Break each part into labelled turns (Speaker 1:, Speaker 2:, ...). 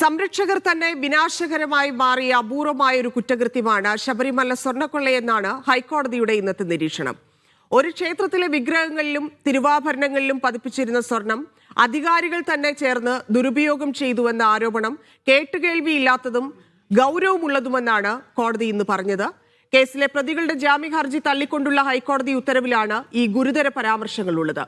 Speaker 1: സംരക്ഷകർ തന്നെ വിനാശകരമായി മാറിയ അപൂർവമായ ഒരു കുറ്റകൃത്യമാണ് ശബരിമല സ്വർണക്കൊള്ളയെന്നാണ് ഹൈക്കോടതിയുടെ ഇന്നത്തെ നിരീക്ഷണം. ഒരു ക്ഷേത്രത്തിലെ വിഗ്രഹങ്ങളിലും തിരുവാഭരണങ്ങളിലും പതിപ്പിച്ചിരുന്ന സ്വർണം അധികാരികൾ തന്നെ ചേർന്ന് ദുരുപയോഗം ചെയ്തുവെന്ന ആരോപണം കേട്ടുകേൾവിയില്ലാത്തതും ഗൗരവമുള്ളതുമെന്നാണ് കോടതി ഇന്ന് പറഞ്ഞത്. കേസിലെ പ്രതികളുടെ ജാമ്യ ഹർജി തള്ളിക്കൊണ്ടുള്ള ഹൈക്കോടതി ഉത്തരവിലാണ് ഈ ഗുരുതര പരാമർശങ്ങളുള്ളത്.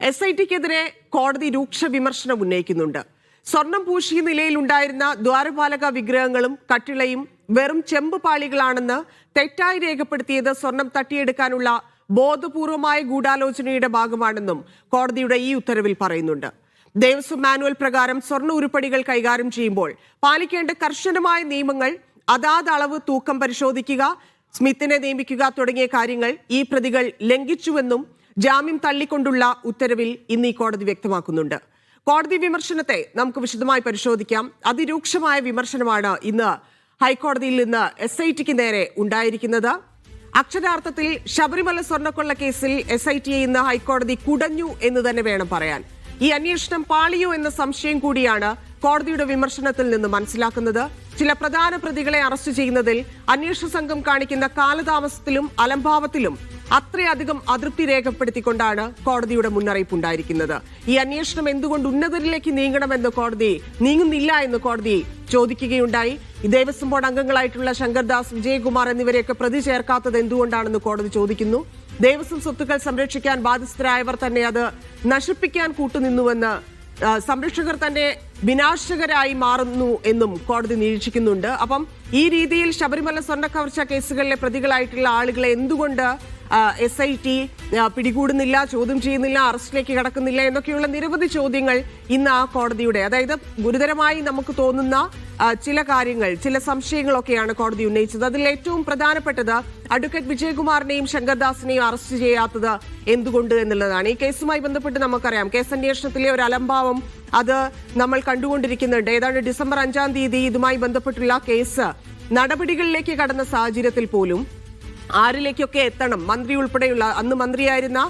Speaker 1: എസ് ഐ ടിക്കെതിരെ കോടതി രൂക്ഷ വിമർശനം ഉന്നയിക്കുന്നുണ്ട്. സ്വർണം പൂശിയ നിലയിലുണ്ടായിരുന്ന ദ്വാരപാലക വിഗ്രഹങ്ങളും കട്ടിളയും വെറും ചെമ്പ് പാളികളാണെന്ന് തെറ്റായി രേഖപ്പെടുത്തിയത് സ്വർണം തട്ടിയെടുക്കാനുള്ള ബോധപൂർവമായ ഗൂഢാലോചനയുടെ ഭാഗമാണെന്നും കോടതിയുടെ ഈ ഉത്തരവിൽ പറയുന്നുണ്ട്. ദേവസ്വം മാനുവൽ പ്രകാരം സ്വർണ ഉരുപ്പടികൾ കൈകാര്യം ചെയ്യുമ്പോൾ പാലിക്കേണ്ട കർശനമായ നിയമങ്ങൾ അതാത് അളവ് തൂക്കം പരിശോധിക്കുക സ്മിത്തിനെ നിയമിക്കുക തുടങ്ങിയ കാര്യങ്ങൾ ഈ പ്രതികൾ ലംഘിച്ചുവെന്നും ജാമ്യം തള്ളിക്കൊണ്ടുള്ള ഉത്തരവിൽ ഇന്ന് ഈ കോടതി വ്യക്തമാക്കുന്നുണ്ട്. കോടതി വിമർശനത്തെ നമുക്ക് വിശദമായി പരിശോധിക്കാം. അതിരൂക്ഷമായ വിമർശനമാണ് ഇന്ന് ഹൈക്കോടതിയിൽ നിന്ന് എസ് ഐ ടിക്ക് നേരെ ഉണ്ടായിരിക്കുന്നത്. അക്ഷരാർത്ഥത്തിൽ ശബരിമല സ്വർണക്കൊള്ള കേസിൽ എസ് ഐ ടിയെ ഇന്ന് ഹൈക്കോടതി കുടഞ്ഞു എന്ന് തന്നെ വേണം പറയാൻ. ഈ അന്വേഷണം പാളിയോ എന്ന സംശയം കൂടിയാണ് കോടതിയുടെ വിമർശനത്തിൽ നിന്ന് മനസ്സിലാക്കുന്നത്. ചില പ്രധാന പ്രതികളെ അറസ്റ്റ് ചെയ്യുന്നതിൽ അന്വേഷണ സംഘം കാണിക്കുന്ന കാലതാമസത്തിലും അലംഭാവത്തിലും അത്രയധികം അതൃപ്തി രേഖപ്പെടുത്തിക്കൊണ്ടാണ് കോടതിയുടെ മുന്നറിയിപ്പ് ഉണ്ടായിരിക്കുന്നത്. ഈ അന്വേഷണം എന്തുകൊണ്ട് ഉന്നതരിലേക്ക് നീങ്ങണമെന്ന് കോടതി നീങ്ങുന്നില്ല എന്ന് കോടതി ചോദിക്കുകയുണ്ടായി. ദേവസ്വം ബോർഡ് അംഗങ്ങളായിട്ടുള്ള ശങ്കർദാസ് വിജയകുമാർ എന്നിവരെയൊക്കെ പ്രതി ചേർക്കാത്തത് എന്തുകൊണ്ടാണെന്ന് കോടതി ചോദിക്കുന്നു. ദേവസ്വം സ്വത്തുക്കൾ സംരക്ഷിക്കാൻ ബാധ്യസ്ഥരായവർ തന്നെ അത് നശിപ്പിക്കാൻ കൂട്ടുനിന്നുവെന്ന് സംരക്ഷകർ തന്നെ വിനാശകരായി മാറുന്നു എന്നും കോടതി നിരീക്ഷിക്കുന്നുണ്ട്. അപ്പം ഈ രീതിയിൽ ശബരിമല സ്വർണ കവർച്ച കേസുകളിലെ പ്രതികളായിട്ടുള്ള ആളുകളെ എന്തുകൊണ്ട് എസ് ഐ ടി പിടികൂടുന്നില്ല ചോദ്യം ചെയ്യുന്നില്ല അറസ്റ്റിലേക്ക് കടക്കുന്നില്ല എന്നൊക്കെയുള്ള നിരവധി ചോദ്യങ്ങൾ ഇന്ന് ആ കോടതിയുടെ അതായത് ഗുരുതരമായി നമുക്ക് തോന്നുന്ന ചില കാര്യങ്ങൾ ചില സംശയങ്ങളൊക്കെയാണ് കോടതി ഉന്നയിച്ചത്. അതിൽ ഏറ്റവും പ്രധാനപ്പെട്ടത് അഡ്വക്കേറ്റ് വിജയകുമാറിനെയും ശങ്കർദാസിനെയും അറസ്റ്റ് ചെയ്യാത്തത് എന്തുകൊണ്ട് എന്നുള്ളതാണ്. ഈ കേസുമായി ബന്ധപ്പെട്ട് നമുക്കറിയാം കേസ് അന്വേഷണത്തിലെ ഒരു അലംഭാവം അത് നമ്മൾ കണ്ടുകൊണ്ടിരിക്കുന്നുണ്ട്. ഏതാണ്ട് ഡിസംബർ അഞ്ചാം തീയതി ഇതുമായി ബന്ധപ്പെട്ടുള്ള കേസ് നടപടികളിലേക്ക് കടന്ന സാഹചര്യത്തിൽ പോലും ആരിലേക്കൊക്കെ എത്തണം? മന്ത്രി ഉൾപ്പെടെയുള്ള അന്ന് മന്ത്രിയായിരുന്ന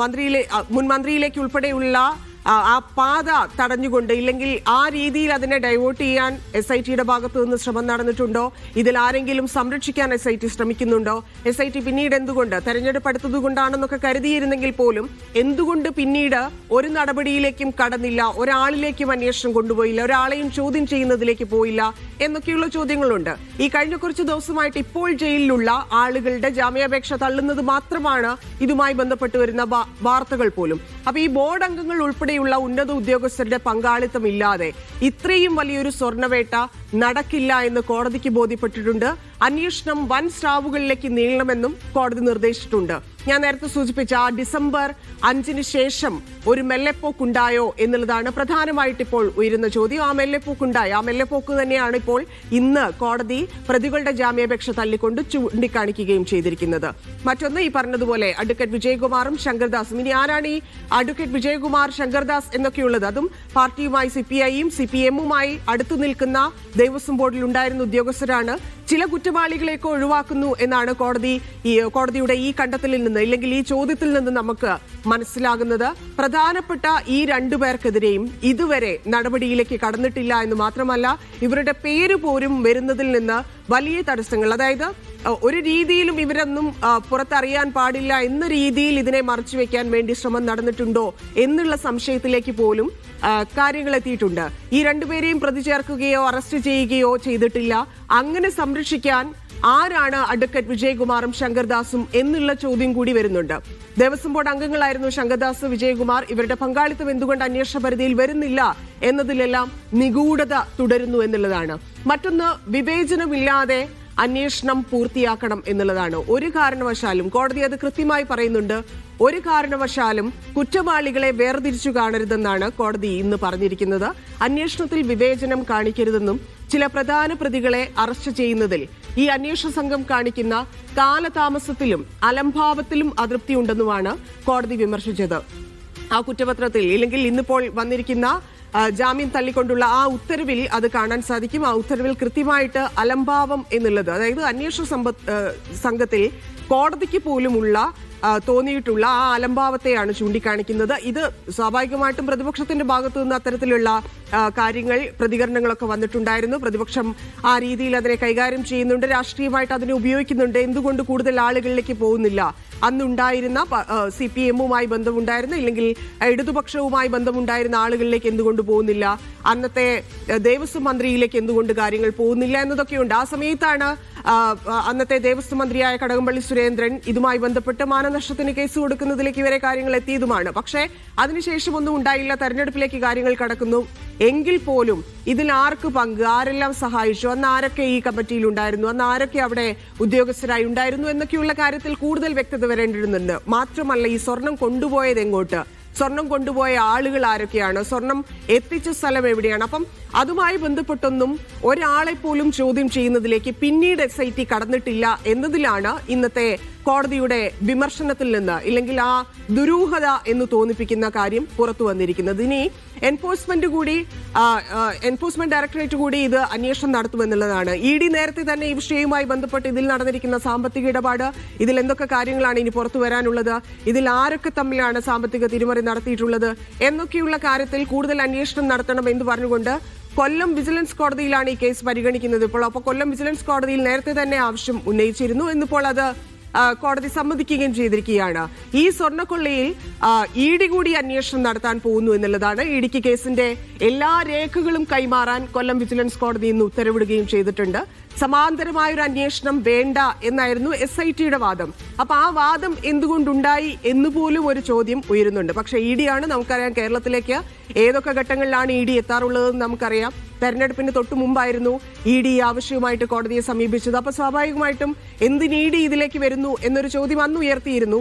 Speaker 1: മന്ത്രിയിലെ മുൻ മന്ത്രിയിലേക്ക് ഉൾപ്പെടെയുള്ള ആ, പാത തടഞ്ഞുകൊണ്ട് ഇല്ലെങ്കിൽ ആ രീതിയിൽ അതിനെ ഡൈവേർട്ട് ചെയ്യാൻ എസ് ഐ ടിയുടെ ഭാഗത്തു നിന്ന് ശ്രമം നടന്നിട്ടുണ്ടോ? ഇതിൽ ആരെങ്കിലും സംരക്ഷിക്കാൻ എസ് ഐ ടി ശ്രമിക്കുന്നുണ്ടോ? എസ് ഐ ടി പിന്നീട് എന്തുകൊണ്ട്? തെരഞ്ഞെടുപ്പ് അടുത്തത് കൊണ്ടാണെന്നൊക്കെ കരുതിയിരുന്നെങ്കിൽ പോലും എന്തുകൊണ്ട് പിന്നീട് ഒരു നടപടിയിലേക്കും കടന്നില്ല ഒരാളിലേക്കും അന്വേഷണം കൊണ്ടുപോയില്ല ഒരാളെയും ചോദ്യം ചെയ്യുന്നതിലേക്ക് പോയില്ല എന്നൊക്കെയുള്ള ചോദ്യങ്ങളുണ്ട്. ഈ കഴിഞ്ഞ കുറച്ച് ദിവസമായിട്ട് ഇപ്പോൾ ജയിലിലുള്ള ആളുകളുടെ ജാമ്യാപേക്ഷ തള്ളുന്നത് മാത്രമാണ് ഇതുമായി ബന്ധപ്പെട്ട് വരുന്ന വാർത്തകൾ പോലും. അപ്പൊ ഈ ബോർഡ് അംഗങ്ങൾ ഉൾപ്പെടെയുള്ള ഉന്നത ഉദ്യോഗസ്ഥരുടെ പങ്കാളിത്തം ഇല്ലാതെ ഇത്രയും വലിയൊരു സ്വർണവേട്ട നടക്കില്ല എന്ന് കോടതിക്ക് ബോധ്യപ്പെട്ടിട്ടുണ്ട്. അന്വേഷണം വൻ സ്രാവുകളിലേക്ക് നീളണമെന്നും കോടതി നിർദ്ദേശിച്ചിട്ടുണ്ട്. ഞാൻ നേരത്തെ സൂചിപ്പിച്ച ആ ഡിസംബർ അഞ്ചിന് ശേഷം ഒരു മെല്ലെപ്പോക്കുണ്ടായോ എന്നുള്ളതാണ് പ്രധാനമായിട്ട് ഇപ്പോൾ ഉയരുന്ന ചോദ്യം. ആ മെല്ലെപ്പോക്കുണ്ടായി ആ മെല്ലെപ്പോക്ക് തന്നെയാണ് ഇപ്പോൾ ഇന്ന് കോടതി പ്രതികളുടെ ജാമ്യാപേക്ഷ തള്ളിക്കൊണ്ട് ചൂണ്ടിക്കാണിക്കുകയും ചെയ്തിരിക്കുന്നത്. മറ്റൊന്ന് ഈ പറഞ്ഞതുപോലെ അഡ്വക്കേറ്റ് വിജയകുമാറും ശങ്കർദാസും. ഇനി ആരാണ് ഈ അഡ്വക്കേറ്റ് വിജയകുമാർ ശങ്കർദാസ് എന്നൊക്കെയുള്ളത്? അതും പാർട്ടിയുമായി സി പി ഐയും സി പി എമ്മുമായി അടുത്തു നിൽക്കുന്ന ദേവസ്വം ബോർഡിൽ ഉണ്ടായിരുന്ന ഉദ്യോഗസ്ഥരാണ്. ചില കുറ്റവാളികളെയൊക്കെ ഒഴിവാക്കുന്നു എന്നാണ് കോടതി ഈ കോടതിയുടെ ഈ കണ്ടെത്തലിൽ നിന്ന് ഇല്ലെങ്കിൽ ഈ ചോദ്യത്തിൽ നിന്ന് നമുക്ക് മനസ്സിലാകുന്നത്. പ്രധാനപ്പെട്ട ഈ രണ്ടു പേർക്കെതിരെയും ഇതുവരെ നടപടിയിലേക്ക് കടന്നിട്ടില്ല എന്ന് മാത്രമല്ല ഇവരുടെ പേര് പോലും വരുന്നതിൽ നിന്ന് വലിയ തടസ്സങ്ങൾ. അതായത് ഒരു രീതിയിലും ഇവരൊന്നും പുറത്തറിയാൻ പാടില്ല എന്ന രീതിയിൽ ഇതിനെ മറച്ചു വെക്കാൻ വേണ്ടി ശ്രമം നടന്നിട്ടുണ്ടോ എന്നുള്ള സംശയത്തിലേക്ക് പോലും കാര്യങ്ങൾ എത്തിയിട്ടുണ്ട്. ഈ രണ്ടുപേരെയും പ്രതി ചേർക്കുകയോ അറസ്റ്റ് ചെയ്യുകയോ ചെയ്തിട്ടില്ല. അങ്ങനെ സംരക്ഷിക്കാൻ ആരാണ് അഡ്വക്കേറ്റ് വിജയകുമാറും ശങ്കർദാസും എന്നുള്ള ചോദ്യം കൂടി വരുന്നുണ്ട്. ദേവസ്വം ബോർഡ് അംഗങ്ങളായിരുന്നു ശങ്കർദാസ് വിജയകുമാർ. ഇവരുടെ പങ്കാളിത്തം എന്തുകൊണ്ട് അന്വേഷണ പരിധിയിൽ വരുന്നില്ല എന്നതിലെല്ലാം നിഗൂഢത തുടരുന്നു എന്നുള്ളതാണ്. മറ്റൊന്ന് വിവേചനമില്ലാതെ അന്വേഷണം പൂർത്തിയാക്കണം എന്നുള്ളതാണ്. ഒരു കാരണവശാലും കോടതി അത് കൃത്യമായി പറയുന്നുണ്ട്. ഒരു കാരണവശാലും കുറ്റവാളികളെ വേർതിരിച്ചു കാണരുതെന്നാണ് കോടതി ഇന്ന് പറഞ്ഞിരിക്കുന്നത്. അന്വേഷണത്തിൽ വിവേചനം കാണിക്കരുതെന്നും ചില പ്രധാന പ്രതികളെ അറസ്റ്റ് ചെയ്യുന്നതിൽ ഈ അന്വേഷണ സംഘം കാണിക്കുന്ന കാലതാമസത്തിലും അലംഭാവത്തിലും അതൃപ്തിയുണ്ടെന്നുമാണ് കോടതി വിമർശിച്ചത്. ആ കുറ്റപത്രത്തിൽ ഇല്ലെങ്കിൽ ഇന്നിപ്പോൾ വന്നിരിക്കുന്ന ജാമ്യം തള്ളിക്കൊണ്ടുള്ള ആ ഉത്തരവിൽ അത് കാണാൻ സാധിക്കും. ആ ഉത്തരവിൽ കൃത്യമായിട്ട് അലംഭാവം എന്നുള്ളത് അതായത് അന്വേഷണ സംഘത്തിൽ കോടതിക്ക് പോലുമുള്ള തോന്നിയിട്ടുള്ള ആ അലംഭാവത്തെയാണ് ചൂണ്ടിക്കാണിക്കുന്നത്. ഇത് സ്വാഭാവികമായിട്ടും പ്രതിപക്ഷത്തിന്റെ ഭാഗത്തു നിന്ന് അത്തരത്തിലുള്ള കാര്യങ്ങൾ പ്രതികരണങ്ങളൊക്കെ വന്നിട്ടുണ്ടായിരുന്നു. പ്രതിപക്ഷം ആ രീതിയിൽ അതിനെ കൈകാര്യം ചെയ്യുന്നുണ്ട്. രാഷ്ട്രീയമായിട്ട് അതിനെ ഉപയോഗിക്കുന്നുണ്ട്. എന്തുകൊണ്ട് കൂടുതൽ ആളുകളിലേക്ക് പോകുന്നില്ല? അന്നുണ്ടായിരുന്ന സി പി എമ്മുമായി ബന്ധമുണ്ടായിരുന്ന. ഇല്ലെങ്കിൽ ഇടതുപക്ഷവുമായി ബന്ധമുണ്ടായിരുന്ന ആളുകളിലേക്ക് എന്തുകൊണ്ട് പോകുന്നില്ല? അന്നത്തെ ദേവസ്വം മന്ത്രിയിലേക്ക് എന്തുകൊണ്ട് കാര്യങ്ങൾ പോകുന്നില്ല എന്നതൊക്കെയുണ്ട്. ആ സമയത്താണ് അന്നത്തെ ദേവസ്വം മന്ത്രിയായ കടകംപള്ളി സുരേന്ദ്രൻ ഇതുമായി ബന്ധപ്പെട്ട് മാനനഷ്ടത്തിന് കേസ് കൊടുക്കുന്നതിലേക്ക് ഇവരെ കാര്യങ്ങൾ എത്തിയതുമാണ്. പക്ഷേ അതിനുശേഷം ഒന്നും ഉണ്ടായില്ല. തെരഞ്ഞെടുപ്പിലേക്ക് കാര്യങ്ങൾ കടക്കുന്നു. എങ്കിൽ പോലും ഇതിൽ ആർക്ക് പങ്ക്? ആരെല്ലാം സഹായിച്ചു? അന്ന് ആരൊക്കെ ഈ കമ്മിറ്റിയിൽ ഉണ്ടായിരുന്നു? അന്ന് ആരൊക്കെ അവിടെ ഉദ്യോഗസ്ഥരായി ഉണ്ടായിരുന്നു? എന്നൊക്കെയുള്ള കാര്യത്തിൽ കൂടുതൽ വ്യക്തത വരേണ്ടിരുന്നുണ്ട് മാത്രമല്ല ഈ സ്വർണം കൊണ്ടുപോയത് എങ്ങോട്ട്? സ്വർണം കൊണ്ടുപോയ ആളുകൾ ആരൊക്കെയാണ്? സ്വർണം എത്തിച്ച സ്ഥലം എവിടെയാണ്? അപ്പം അതുമായി ബന്ധപ്പെട്ടൊന്നും ഒരാളെ പോലും ചോദ്യം ചെയ്യുന്നതിലേക്ക് പിന്നീട് എസ് ഐ ടി കടന്നിട്ടില്ല എന്നതിലാണ് ഇന്നത്തെ കോടതിയുടെ വിമർശനത്തിൽ നിന്ന് ഇല്ലെങ്കിൽ ആ ദുരൂഹത എന്ന് തോന്നിപ്പിക്കുന്ന കാര്യം പുറത്തു വന്നിരിക്കുന്നത്. ഇനി എൻഫോഴ്സ്മെന്റ് കൂടി എൻഫോഴ്സ്മെന്റ് ഡയറക്ടറേറ്റ് കൂടി ഇത് അന്വേഷണം നടത്തുമെന്നുള്ളതാണ്. ഇ ഡി നേരത്തെ തന്നെ ഈ വിഷയവുമായി ബന്ധപ്പെട്ട് ഇതിൽ നടന്നിരിക്കുന്ന സാമ്പത്തിക ഇടപാട് ഇതിൽ എന്തൊക്കെ കാര്യങ്ങളാണ് ഇനി പുറത്തു വരാനുള്ളത് ഇതിൽ ആരൊക്കെ തമ്മിലാണ് സാമ്പത്തിക തിരിമറി നടത്തിയിട്ടുള്ളത് എന്നൊക്കെയുള്ള കാര്യത്തിൽ കൂടുതൽ അന്വേഷണം നടത്തണം എന്ന് പറഞ്ഞുകൊണ്ട് കൊല്ലം വിജിലൻസ് കോടതിയിലാണ് ഈ കേസ് പരിഗണിക്കുന്നത് ഇപ്പോൾ. അപ്പോൾ കൊല്ലം വിജിലൻസ് കോടതിയിൽ നേരത്തെ തന്നെ ആവശ്യം ഉന്നയിച്ചിരുന്നു. എന്നിപ്പോൾ അത് കോടതി സമ്മതിക്കുകയും ചെയ്തിരിക്കുകയാണ്. ഈ സ്വർണക്കൊള്ളയിൽ ഇ ഡി കൂടി അന്വേഷണം നടത്താൻ പോകുന്നു എന്നുള്ളതാണ് ഇ ഡിക്ക് കേസിന്റെ എല്ലാ രേഖകളും കൈമാറാൻ കൊല്ലം വിജിലൻസ് കോടതി ഇന്ന് ഉത്തരവിടുകയും ചെയ്തിട്ടുണ്ട്. സമാന്തരമായ ഒരു അന്വേഷണം വേണ്ട എന്നായിരുന്നു എസ് ഐ ടിയുടെ വാദം. അപ്പൊ ആ വാദം എന്തുകൊണ്ടുണ്ടായി എന്ന് പോലും ഒരു ചോദ്യം ഉയരുന്നുണ്ട്. പക്ഷെ ഇ ഡി ആണ് നമുക്കറിയാം കേരളത്തിലേക്ക് ഏതൊക്കെ ഘട്ടങ്ങളിലാണ് ഇ ഡി എത്താറുള്ളതെന്ന് നമുക്കറിയാം. തെരഞ്ഞെടുപ്പിന് തൊട്ട് മുമ്പായിരുന്നു ഇ ഡി ആവശ്യവുമായിട്ട് കോടതിയെ സമീപിച്ചത്. അപ്പൊ സ്വാഭാവികമായിട്ടും എന്തിന് ഇ ഡി ഇതിലേക്ക് വരുന്നു എന്നൊരു ചോദ്യം അന്ന് ഉയർത്തിയിരുന്നു.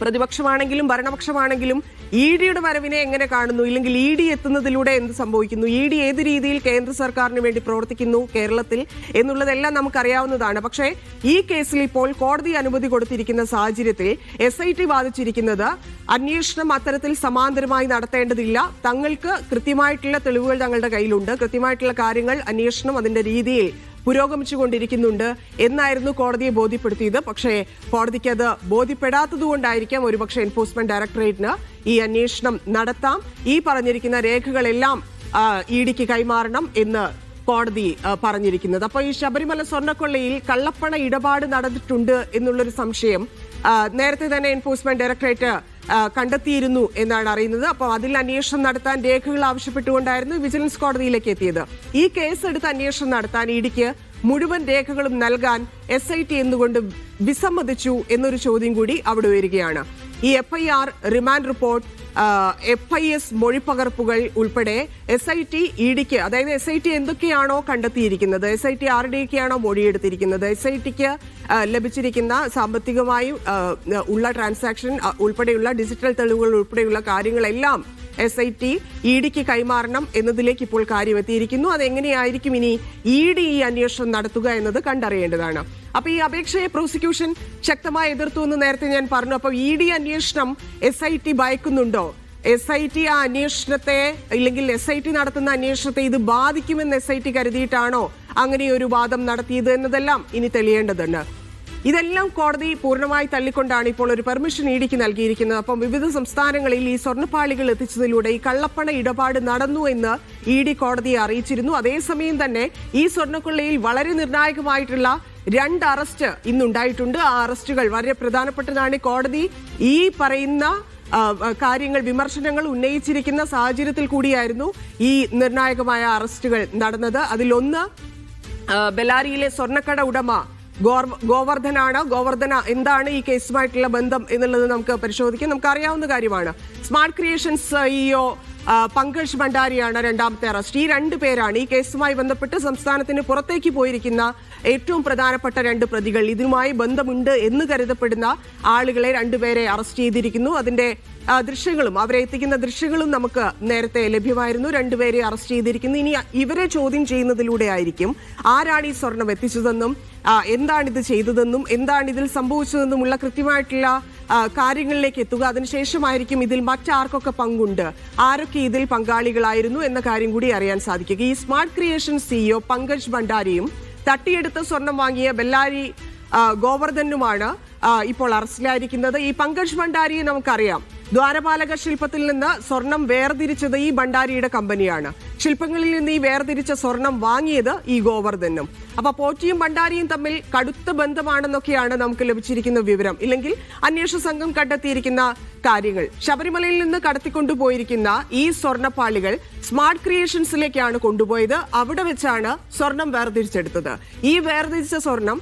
Speaker 1: പ്രതിപക്ഷമാണെങ്കിലും ഭരണപക്ഷമാണെങ്കിലും ഇ ഡിയുടെ വരവിനെ എങ്ങനെ കാണുന്നു? ഇല്ലെങ്കിൽ ഇ ഡി എത്തുന്നതിലൂടെ എന്ത് സംഭവിക്കുന്നു? ഇ ഡി ഏത് രീതിയിൽ കേന്ദ്ര സർക്കാരിന് വേണ്ടി പ്രവർത്തിക്കുന്നു കേരളത്തിൽ എന്നുള്ളതെല്ലാം നമുക്കറിയാവുന്നതാണ്. പക്ഷേ ഈ കേസിൽ ഇപ്പോൾ കോടതി അനുമതി കൊടുത്തിരിക്കുന്ന സാഹചര്യത്തിൽ എസ് ഐ ടി വാദിച്ചിരിക്കുന്നത് അന്വേഷണം അത്തരത്തിൽ സമാന്തരമായി നടത്തേണ്ടതില്ല. തങ്ങൾക്ക് കൃത്യമായിട്ടുള്ള തെളിവുകൾ തങ്ങളുടെ കയ്യിലുണ്ട്. കൃത്യമായിട്ടുള്ള കാര്യങ്ങൾ അന്വേഷണം അതിന്റെ രീതിയിൽ പുരോഗമിച്ചുകൊണ്ടിരിക്കുന്നുണ്ട് എന്നായിരുന്നു കോടതിയെ ബോധ്യപ്പെടുത്തിയത്. പക്ഷേ കോടതിക്ക് അത് ബോധ്യപ്പെടാത്തതുകൊണ്ടായിരിക്കാം ഒരുപക്ഷെ എൻഫോഴ്സ്മെന്റ് ഡയറക്ടറേറ്റിന് ഈ അന്വേഷണം നടത്താം. ഈ പറഞ്ഞിരിക്കുന്ന രേഖകളെല്ലാം ഇ ഡിക്ക് കൈമാറണം എന്ന് കോടതി പറഞ്ഞിരിക്കുന്നത്. അപ്പോൾ ഈ ശബരിമല സ്വർണക്കൊള്ളയിൽ കള്ളപ്പണ ഇടപാട് നടന്നിട്ടുണ്ട് എന്നുള്ളൊരു സംശയം നേരത്തെ തന്നെ എൻഫോഴ്സ്മെന്റ് ഡയറക്ടറേറ്റ് കണ്ടെത്തിയിരുന്നു എന്നാണ് അറിയുന്നത്. അപ്പോൾ അതിൽ അന്വേഷണം നടത്താൻ രേഖകൾ ആവശ്യപ്പെട്ടുകൊണ്ടായിരുന്നു വിജിലൻസ് കോടതിയിലേക്ക് എത്തിയത്. ഈ കേസ് എടുത്ത് അന്വേഷണം നടത്താൻ ഇടിക്ക് മുഴുവൻ രേഖകളും നൽകാൻ എസ് ഐ ടി എന്നുകൊണ്ട് വിസമ്മതിച്ചു എന്നൊരു ചോദ്യം കൂടി അവിടെ ഉയരുകയാണ്. ഈ FIR remand report F I S മൊഴിപ്പകർപ്പുകൾ ഉൾപ്പെടെ എസ് ഐ ടി ഇ ഡിക്ക് അതായത് എസ് ഐ ടി എന്തൊക്കെയാണോ കണ്ടെത്തിയിരിക്കുന്നത്? എസ് ഐ ടി ആരുടെയൊക്കെയാണോ മൊഴിയെടുത്തിരിക്കുന്നത്? എസ് ഐ ടിക്ക് ലഭിച്ചിരിക്കുന്ന സാമ്പത്തികമായും ഉള്ള ട്രാൻസാക്ഷൻ ഉൾപ്പെടെയുള്ള ഡിജിറ്റൽ തെളിവുകൾ ഉൾപ്പെടെയുള്ള കാര്യങ്ങളെല്ലാം എസ് ഐ ടി ഇ ഡിക്ക് കൈമാറണം എന്നതിലേക്ക് ഇപ്പോൾ കാര്യമെത്തിയിരിക്കുന്നു. അതെങ്ങനെയായിരിക്കും ഇനി ഇ ഡി ഈ അന്വേഷണം നടത്തുക എന്നത് കണ്ടറിയേണ്ടതാണ്. അപ്പൊ ഈ അപേക്ഷയെ പ്രോസിക്യൂഷൻ ശക്തമായി എതിർത്തു എന്ന് നേരത്തെ ഞാൻ പറഞ്ഞു. അപ്പൊ ഇ ഡി അന്വേഷണം എസ് ഐ ടി ഭയക്കുന്നുണ്ടോ? എസ് ഐ ടി ആ അന്വേഷണത്തെ ഇല്ലെങ്കിൽ എസ് ഐ ടി നടത്തുന്ന അന്വേഷണത്തെ ഇത് ബാധിക്കുമെന്ന് എസ് ഐ ടി കരുതിയിട്ടാണോ അങ്ങനെ ഒരു വാദം നടത്തിയത് എന്നതെല്ലാം ഇനി തെളിയേണ്ടതുണ്ട്. ഇതെല്ലാം കോടതി പൂർണമായി തള്ളിക്കൊണ്ടാണ് ഇപ്പോൾ ഒരു പെർമിഷൻ ഇടിക്ക് നൽകിയിരിക്കുന്നത്. അപ്പം വിവിധ സംസ്ഥാനങ്ങളിൽ ഈ സ്വർണപ്പാളികൾ എത്തിച്ചതിലൂടെ ഈ കള്ളപ്പണ ഇടപാട് നടന്നു എന്ന് ഇ ഡി കോടതിയെ അറിയിച്ചിരുന്നു. അതേസമയം തന്നെ ഈ സ്വർണക്കൊള്ളയിൽ വളരെ നിർണായകമായിട്ടുള്ള രണ്ട് അറസ്റ്റ് ഇന്നുണ്ടായിട്ടുണ്ട്. ആ അറസ്റ്റുകൾ വളരെ പ്രധാനപ്പെട്ടതാണ്. കോടതി ഈ പറയുന്ന കാര്യങ്ങൾ വിമർശനങ്ങൾ ഉന്നയിച്ചിരിക്കുന്ന സാഹചര്യത്തിൽ കൂടിയായിരുന്നു ഈ നിർണായകമായ അറസ്റ്റുകൾ നടന്നത്. അതിലൊന്ന് ബെലാരിയിലെ സ്വർണക്കട ഉടമ ഗോവർദ്ധനാണ്. ഗോവർദ്ധന എന്താണ് ഈ കേസുമായിട്ടുള്ള ബന്ധം എന്നുള്ളത് നമുക്ക് പരിശോധിക്കാം. നമുക്ക് അറിയാവുന്ന കാര്യമാണ് സ്മാർട്ട് ക്രിയേഷൻസ് സിഇഒ പങ്കജ് ഭണ്ഡാരിയാണ് രണ്ടാമത്തെ അറസ്റ്റ്. ഈ രണ്ട് പേരാണ് ഈ കേസുമായി ബന്ധപ്പെട്ട് സംസ്ഥാനത്തിന് പുറത്തേക്ക് പോയിരിക്കുന്ന ഏറ്റവും പ്രധാനപ്പെട്ട രണ്ട് പ്രതികൾ. ഇതുമായി ബന്ധമുണ്ട് എന്ന് കരുതപ്പെടുന്ന ആളുകളെ രണ്ടുപേരെ അറസ്റ്റ് ചെയ്തിരിക്കുന്നു. അതിന്റെ ദൃശ്യങ്ങളും അവരെ എത്തിക്കുന്ന ദൃശ്യങ്ങളും നമുക്ക് നേരത്തെ ലഭ്യമായിരുന്നു. രണ്ടുപേരെ അറസ്റ്റ് ചെയ്തിരിക്കുന്നു. ഇനി ഇവരെ ചോദ്യം ചെയ്യുന്നതിലൂടെ ആയിരിക്കും ആരാണ് ഈ സ്വർണം എത്തിച്ചതെന്നും എന്താണ് ഇത് ചെയ്തതെന്നും എന്താണ് ഇതിൽ സംഭവിച്ചതെന്നുമുള്ള കൃത്യമായിട്ടുള്ള കാര്യങ്ങളിലേക്ക് എത്തുക. അതിനുശേഷമായിരിക്കും ഇതിൽ മറ്റാർക്കൊക്കെ പങ്കുണ്ട്. ആരൊക്കെ ഇതിൽ പങ്കാളികളായിരുന്നു എന്ന കാര്യം കൂടി അറിയാൻ സാധിക്കുക ഈ സ്മാർട്ട് ക്രിയേഷൻ സിഇഒ പങ്കജ് ഭണ്ഡാരിയും തട്ടിയെടുത്ത് സ്വർണം വാങ്ങിയ ബെല്ലാരി ഗോവർദ്ധനുമാണ് ഇപ്പോൾ അറസ്റ്റിലായിരിക്കുന്നത്. ഈ പങ്കജ് ഭണ്ഡാരിയെ നമുക്കറിയാം. ദ്വാരപാലക ശില്പത്തിൽ നിന്ന് സ്വർണം വേർതിരിച്ചത് ഈ ഭണ്ഡാരിയുടെ കമ്പനിയാണ്. ശില്പങ്ങളിൽ നിന്ന് ഈ വേർതിരിച്ച സ്വർണം വാങ്ങിയത് ഈ ഗോവർദ്ധനും. അപ്പൊ പോറ്റിയും ഭണ്ഡാരിയും തമ്മിൽ കടുത്ത ബന്ധമാണെന്നൊക്കെയാണ് നമുക്ക് ലഭിച്ചിരിക്കുന്ന വിവരം. ഇല്ലെങ്കിൽ അന്വേഷണ സംഘം കണ്ടെത്തിയിരിക്കുന്ന കാര്യങ്ങൾ. ശബരിമലയിൽ നിന്ന് കടത്തിക്കൊണ്ടുപോയിരിക്കുന്ന ഈ സ്വർണപ്പാളികൾ സ്മാർട്ട് ക്രിയേഷൻസിലേക്കാണ് കൊണ്ടുപോയത്. അവിടെ വെച്ചാണ് സ്വർണം വേർതിരിച്ചെടുത്തത്. ഈ വേർതിരിച്ച സ്വർണം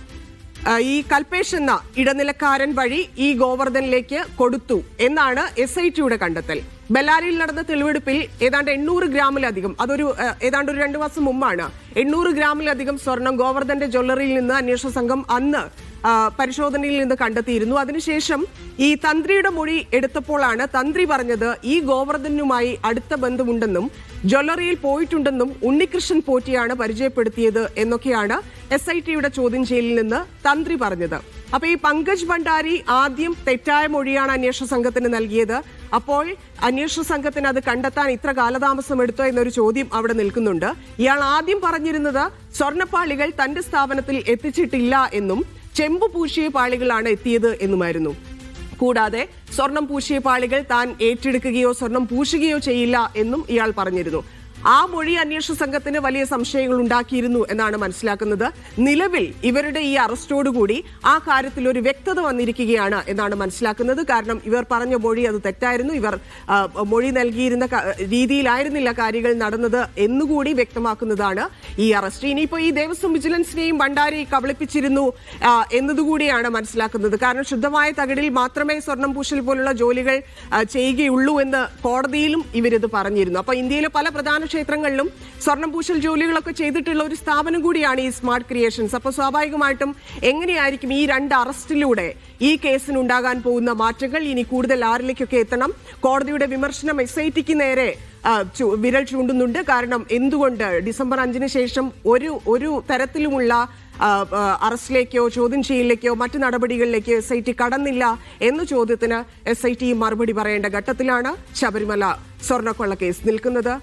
Speaker 1: ഈ കൽപേഷ് എന്ന ഇടനിലക്കാരൻ വഴി ഈ ഗോവർദ്ധനിലേക്ക് കൊടുത്തു എന്നാണ് എസ് ഐ ടിയുടെ കണ്ടെത്തൽ. ബെല്ലാരിയിൽ നടന്ന തെളിവെടുപ്പിൽ ഏതാണ്ട് എണ്ണൂറ് ഗ്രാമിലധികം അതൊരു ഏതാണ്ട് ഒരു രണ്ടു മാസം മുമ്പാണ് എണ്ണൂറ് ഗ്രാമിലധികം സ്വർണം ഗോവർദ്ധന്റെ ജ്വല്ലറിയിൽ നിന്ന് അന്വേഷണ സംഘം അന്ന് പരിശോധനയിൽ നിന്ന് കണ്ടെത്തിയിരുന്നു. അതിനുശേഷം ഈ തന്ത്രിയുടെ മൊഴി എടുത്തപ്പോഴാണ് തന്ത്രി പറഞ്ഞത് ഈ ഗോവർദ്ധനുമായി അടുത്ത ബന്ധമുണ്ടെന്നും ജ്വല്ലറിയിൽ പോയിട്ടുണ്ടെന്നും ഉണ്ണികൃഷ്ണൻ പോറ്റിയാണ് പരിചയപ്പെടുത്തിയത് എന്നൊക്കെയാണ് എസ് ഐ ടിയുടെ ചോദ്യം ചെയ്യലിൽ നിന്ന് തന്ത്രി പറഞ്ഞത്. അപ്പൊ ഈ പങ്കജ് ഭണ്ഡാരി ആദ്യം തെറ്റായ മൊഴിയാണ് അന്വേഷണ സംഘത്തിന് നൽകിയത്. അപ്പോൾ അന്വേഷണ സംഘത്തിന് അത് കണ്ടെത്താൻ ഇത്ര കാലതാമസം എടുത്തോ എന്നൊരു ചോദ്യം അവിടെ നിൽക്കുന്നുണ്ട്. ഇയാൾ ആദ്യം പറഞ്ഞിരുന്നത് സ്വർണപ്പാളികൾ തന്റെ സ്ഥാപനത്തിൽ എത്തിച്ചിട്ടില്ല എന്നും ചെമ്പ് പൂശിയ പാളികളാണ് എത്തിയത് എന്നുമായിരുന്നു. കൂടാതെ സ്വർണം പൂശിയ പാളികൾ താൻ ഏറ്റെടുക്കുകയോ സ്വർണം പൂശുകയോ ചെയ്യില്ല എന്നും ഇയാൾ പറഞ്ഞിരുന്നു. ആ മൊഴി അന്വേഷണ സംഘത്തിന് വലിയ സംശയങ്ങൾ ഉണ്ടാക്കിയിരുന്നു എന്നാണ് മനസ്സിലാക്കുന്നത്. നിലവിൽ ഇവരുടെ ഈ അറസ്റ്റോടുകൂടി ആ കാര്യത്തിൽ ഒരു വ്യക്തത വന്നിരിക്കുകയാണ് എന്നാണ് മനസ്സിലാക്കുന്നത്. കാരണം ഇവർ പറഞ്ഞ മൊഴി അത് തെറ്റായിരുന്നു. ഇവർ മൊഴി നൽകിയിരുന്ന രീതിയിലായിരുന്നില്ല കാര്യങ്ങൾ നടന്നത് എന്നുകൂടി വ്യക്തമാക്കുന്നതാണ് ഈ അറസ്റ്റ്. ഇനിയിപ്പോൾ ഈ ദേവസ്വം വിജിലൻസിനെയും ഭണ്ഡാരി കബളിപ്പിച്ചിരുന്നു എന്നതുകൂടിയാണ് മനസ്സിലാക്കുന്നത്. കാരണം ശുദ്ധമായ തകിടിൽ മാത്രമേ സ്വർണം പൂശൽ പോലുള്ള ജോലികൾ ചെയ്യുകയുള്ളൂ എന്ന് കോടതിയിലും ഇവരിത് പറഞ്ഞിരുന്നു. അപ്പോൾ ഇന്ത്യയിലെ പല പ്രധാന ക്ഷേത്രങ്ങളിലും സ്വർണം പൂശൽ ജോലികളൊക്കെ ചെയ്തിട്ടുള്ള ഒരു സ്ഥാപനം കൂടിയാണ് ഈ സ്മാർട്ട് ക്രിയേഷൻസ്. അപ്പോൾ സ്വാഭാവികമായിട്ടും എങ്ങനെയായിരിക്കും ഈ രണ്ട് അറസ്റ്റിലൂടെ ഈ കേസിനുണ്ടാകാൻ പോകുന്ന മാറ്റങ്ങൾ? ഇനി കൂടുതൽ ആരിലേക്കൊക്കെ എത്തണം? കോടതിയുടെ വിമർശനം എസ് ഐ ടിക്ക് നേരെ വിരൽ ചൂണ്ടുന്നുണ്ട്. കാരണം എന്തുകൊണ്ട് ഡിസംബർ അഞ്ചിന് ശേഷം ഒരു ഒരു തരത്തിലുമുള്ള അറസ്റ്റിലേക്കോ ചോദ്യം ചെയ്യലിലേക്കോ മറ്റു നടപടികളിലേക്കോ എസ് ഐ ടി കടന്നില്ല എന്ന ചോദ്യത്തിന് എസ് ഐ ടി മറുപടി പറയേണ്ട ഘട്ടത്തിലാണ് ശബരിമല സ്വർണക്കൊള്ള കേസ് നിൽക്കുന്നത്.